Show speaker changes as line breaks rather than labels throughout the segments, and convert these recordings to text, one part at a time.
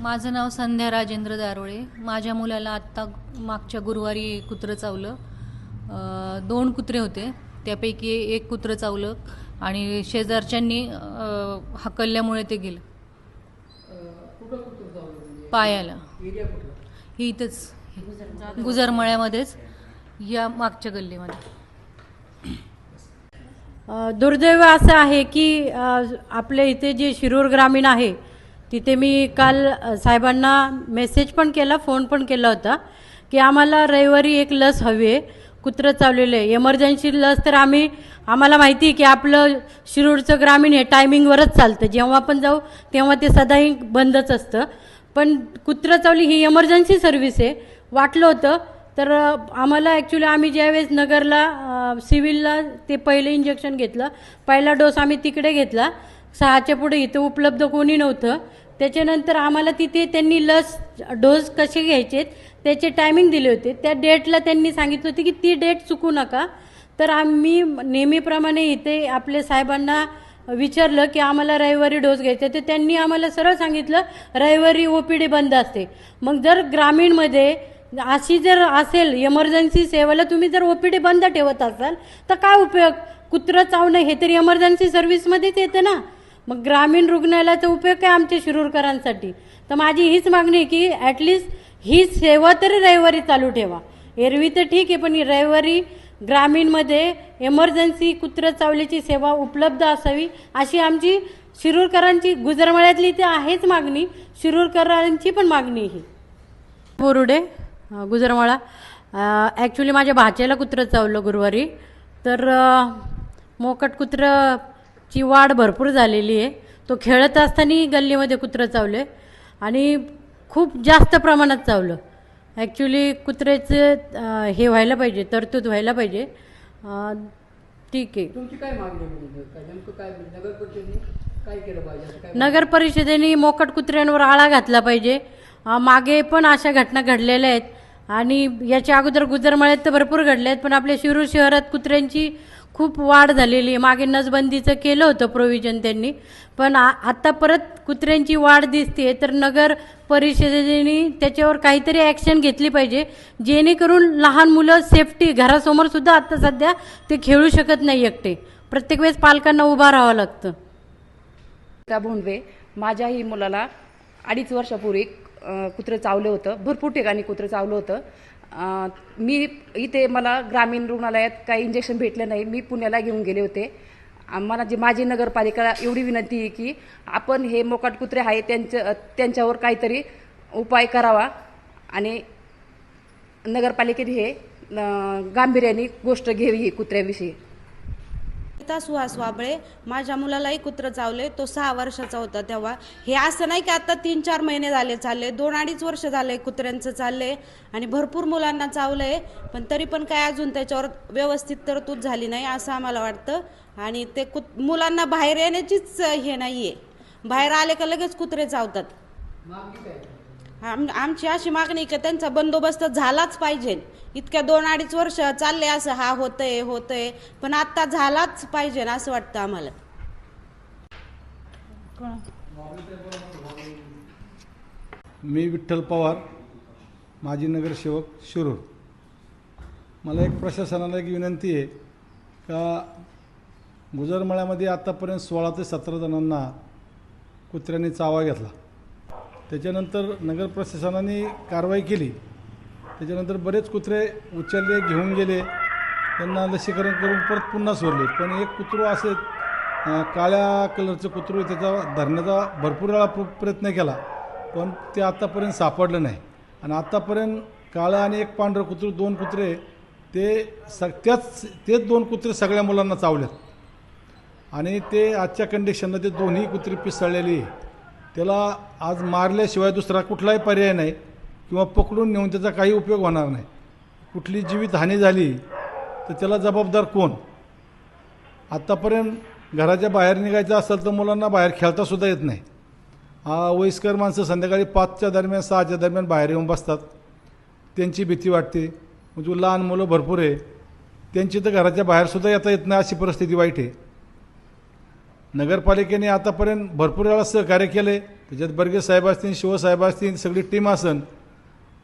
माझं नाव संध्या राजेंद्र दारोळे. माझ्या मुलाला आत्ता मागच्या गुरुवारी कुत्रं चावलं. दोन कुत्रे होते. त्यापैकी एक कुत्रं चावलं आणि शेजारच्यांनी हकलल्यामुळे ते गेलं. पायाला. ही इथंच. गुजरमळ्यामध्येच. या मागच्या गल्लीमध्ये.
दुर्दैव असं आहे की आपल्या इथे जे शिरूर ग्रामीण आहे तिथे मी काल साहेबांना मेसेज पण केला फोन पण केला होता की आम्हाला रविवारी एक लस हवी आहे कुत्रं चावलेलं आहे. एमर्जन्सी लस तर आम्ही आम्हाला माहिती आहे की आपलं शिरूरचं ग्रामीण हे टायमिंगवरच चालतं. जेव्हा पण जाऊ तेव्हा ते सदाही बंदच असतं. पण कुत्रं चावली ही एमर्जन्सी सर्व्हिस आहे. वाटलं होतं तर आम्हाला ॲक्च्युली आम्ही ज्यावेळेस नगरला सिव्हिलला ते पहिलं इंजेक्शन घेतलं पहिला डोस आम्ही तिकडे घेतला सहाच्या पुढे इथं उपलब्ध कोणी नव्हतं. त्याच्यानंतर आम्हाला तिथे त्यांनी लस डोस कसे घ्यायचे त्याचे टायमिंग दिले होते. त्या डेटला त्यांनी सांगितलं होते की ती डेट चुकू नका. तर आम्ही नेहमीप्रमाणे इथे आपले साहेबांना विचारलं की आम्हाला रविवारी डोस घ्यायचा तर त्यांनी आम्हाला सरळ सांगितलं रविवारी ओ पी डी बंद असते. मग जर ग्रामीणमध्ये अशी जर असेल एमर्जन्सी सेवेला तुम्ही जर ओ पी डी बंद ठेवत असाल तर काय उपयोग? कुत्रं चावणं हे तरी एमर्जन्सी सर्व्हिसमध्येच येतं ना. मग ग्रामीण रुग्णालयाचा उपयोग काय आमच्या शिरूरकरांसाठी? तर माझी हीच मागणी आहे की ॲटलिस्ट ही सेवा तरी रविवारी चालू ठेवा. एरवी तर ठीक आहे पण ही रविवारी ग्रामीणमध्ये एमर्जन्सी कुत्रं चावल्याची सेवा उपलब्ध असावी अशी आमची शिरूरकरांची गुजरमळ्यातली तर आहेच मागणी शिरूरकरांची पण मागणी ही बोरुडे गुजरमाळा. ॲक्च्युली माझ्या भाचेला कुत्रं चावलं गुरुवारी. तर मोकट कुत्रं कुत्रंची वाढ भरपूर झालेली आहे. तो खेळत असताना गल्लीमध्ये कुत्रं चावले आणि खूप जास्त प्रमाणात चावलं. ॲक्च्युली कुत्र्याचं हे व्हायला पाहिजे तरतूद व्हायला पाहिजे. ठीक आहे.
तुमची काय मागणी आहे म्हणजे काय नेमकं काय नगर परिषदेने काय केलं पाहिजे? असं काय
नगर परिषदेने मोकट कुत्र्यांवर आळा घातला पाहिजे. अं, मागे पण अशा घटना घडलेल्या आहेत. आणि याच्या अगोदर गुजरमळ्यात तर भरपूर घडल्या आहेत पण आपल्या शिरूर शहरात कुत्र्यांची खूप वाढ झालेली आहे. मागे नसबंदीचं केलं होतं प्रोव्हिजन त्यांनी. पण आ परत कुत्र्यांची वाढ दिसते तर नगर परिषदेने त्याच्यावर काहीतरी ॲक्शन घेतली पाहिजे. जेणेकरून लहान मुलं सेफ्टी घरासमोर सुद्धा सध्या ते खेळू शकत नाही एकटे. प्रत्येक वेळेस पालकांना उभा राहावं लागतं.
का भोंडवे माझ्याही मुलाला अडीच वर्षापूर्वी कुत्रं चावलं होतं. भरपूर ठिकाणी कुत्रं चावलं होतं. मी इथे मला ग्रामीण रुग्णालयात काही इंजेक्शन भेटलं नाही. मी पुण्याला घेऊन गेले होते. आम्हाला जी माझी नगरपालिका एवढी विनंती आहे की आपण हे मोकाट कुत्रे आहे त्यांच्या त्यांच्यावर काहीतरी उपाय करावा आणि नगरपालिकेने हे गांभीर्याने गोष्ट घ्यावी ही कुत्र्याविषयी.
गीता सुहास वाबळे माझ्या मुलालाही कुत्र चावले तो सहा वर्षाचा होता तेव्हा. हे असं नाही की आता तीन चार महिने झाले चालले दोन अडीच वर्ष झाले कुत्र्यांचं चाललंय आणि भरपूर मुलांना चावलंय पण तरी पण काय अजून त्याच्यावर व्यवस्थित तरतूद झाली नाही असं आम्हाला वाटतं. आणि ते कुत मुलांना बाहेर येण्याचीच हे नाही आहे बाहेर आले का लगेच कुत्रे चावतात. आम आमची अशी मागणी की त्यांचा बंदोबस्त झालाच पाहिजे. इतक्या दोन अडीच वर्ष चालले असं हा होतंय होतंय पण आता झालाच पाहिजे असं वाटतं आम्हाला.
मी विठ्ठल पवार माजी नगरसेवक शिरूर. मला एक प्रशासनाला एक विनंती आहे का गुजरमळ्यामध्ये आत्तापर्यंत सोळा ते सतरा जणांना कुत्र्यांनी चावा घेतला. त्याच्यानंतर नगर प्रशासनाने कारवाई केली. त्याच्यानंतर बरेच कुत्रे उचलले घेऊन गेले. त्यांना लसीकरण करून परत पुन्हा सोडले. पण एक कुत्रो असे काळ्या कलरचं कुत्रो त्याचा धरण्याचा भरपूर वेळा प्रयत्न केला. पण ते आत्तापर्यंत सापडलं नाही. आणि आत्तापर्यंत काळं आणि एक पांढरं कुत्रू दोन कुत्रे ते स त्याच तेच दोन कुत्रे सगळ्या मुलांना चावलेत. आणि ते आजच्या कंडिशनला ते दोन्ही कुत्री पिसळलेली आहे. त्याला आज मारल्याशिवाय दुसरा कुठलाही पर्याय नाही किंवा पकडून नेऊन त्याचा काही उपयोग होणार नाही. कुठली जीवितहानी झाली तर त्याला जबाबदार कोण? आत्तापर्यंत घराच्या बाहेर निघायचं असेल तर मुलांना बाहेर खेळतासुद्धा येत नाही. वयस्कर माणसं संध्याकाळी पाचच्या दरम्यान सहाच्या दरम्यान बाहेर येऊन बसतात. त्यांची भीती वाटते. म्हणजे लहान मुलं भरपूर आहे. त्यांची तर घराच्या बाहेरसुद्धा येता येत नाही अशी परिस्थिती वाईट आहे. नगरपालिकेने आतापर्यंत भरपूर वेळा सहकार्य केले. त्याच्यात बर्गे साहेब असतील शिवसाहेब असतील सगळी टीम असन.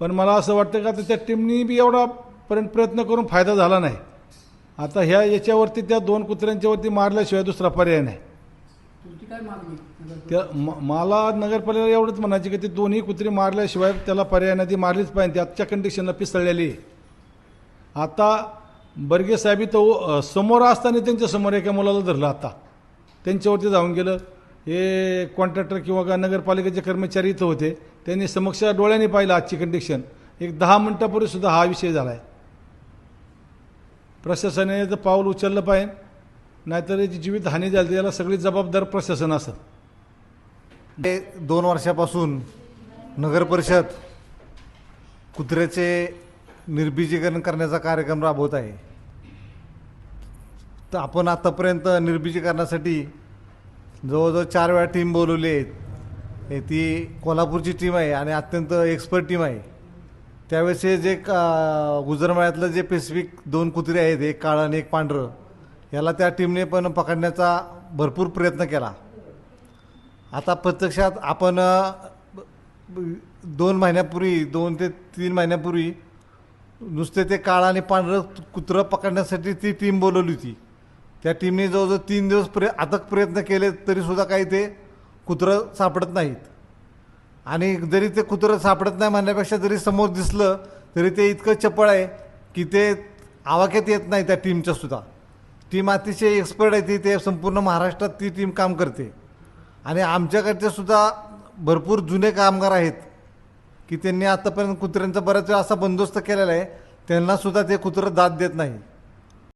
पण मला असं वाटतं का आता त्या टीमनी बी एवढा पर्यंत प्रयत्न करून फायदा झाला नाही. आता ह्या याच्यावरती त्या दोन कुत्र्यांच्यावरती मारल्याशिवाय दुसरा पर्याय नाही. त्या मला नगरपालिकेला एवढंच म्हणायचे की ते दोन्ही कुत्री मारल्याशिवाय त्याला पर्याय नाही. ती मारलीच पाहिजे. ती आजच्या कंडिशनला पिसळलेली आहे. आता बर्गे साहेबी अ, समोर असताना त्यांच्यासमोर एका मुलाला धरलं आता. त्यांच्यावरती जाऊन गेलं. हे कॉन्ट्रॅक्टर किंवा का नगरपालिकेचे कर्मचारी इथं होते. त्यांनी समक्ष डोळ्याने पाहिलं आजची कंडिशन एक दहा मिनटापूर्वी सुद्धा हा विषय झाला आहे प्रशासनाने तर पाऊल उचललं पाहिजे नाहीतर याची जीवितहानी झाली याला सगळी जबाबदार प्रशासन असत.
ते दोन वर्षापासून नगर परिषद कुत्र्याचे निर्बीजीकरण करण्याचा कार्यक्रम राबवत आहे. तर आपण आतापर्यंत निर्बीजीकरणासाठी जवळजवळ चार वेळा टीम बोलवली आहेत. ती कोल्हापूरची टीम आहे आणि अत्यंत एक्सपर्ट टीम आहे. त्यावेळेस हे जे का गुजरमाळ्यातलं जे पेसिफिक दोन कुत्रे आहेत एक काळं आणि एक पांढरं याला त्या टीमने पण पकडण्याचा भरपूर प्रयत्न केला. आता प्रत्यक्षात आपण दोन महिन्यापूर्वी दोन ते तीन महिन्यापूर्वी नुसते ते काळं आणि पांढरं कुत्रं पकडण्यासाठी ती टीम बोलवली होती. त्या टीमने जवळजवळ तीन दिवस प्रय अथक प्रयत्न केले तरीसुद्धा काही ते कुत्रं सापडत नाहीत. आणि जरी ते कुत्रं सापडत नाही म्हणण्यापेक्षा जरी समोर दिसलं तरी ते इतकं चपळ आहे की ते आवाक्यात येत नाही त्या टीमच्यासुद्धा टीम अतिशय एक्सपर्ट आहे ती ते संपूर्ण महाराष्ट्रात ती टीम काम करते. आणि आमच्याकडचे सुद्धा भरपूर जुने कामगार आहेत की त्यांनी आतापर्यंत कुत्र्यांचा बऱ्याच वेळा असा बंदोबस्त केलेला आहे त्यांनासुद्धा ते कुत्रं दाद देत नाही.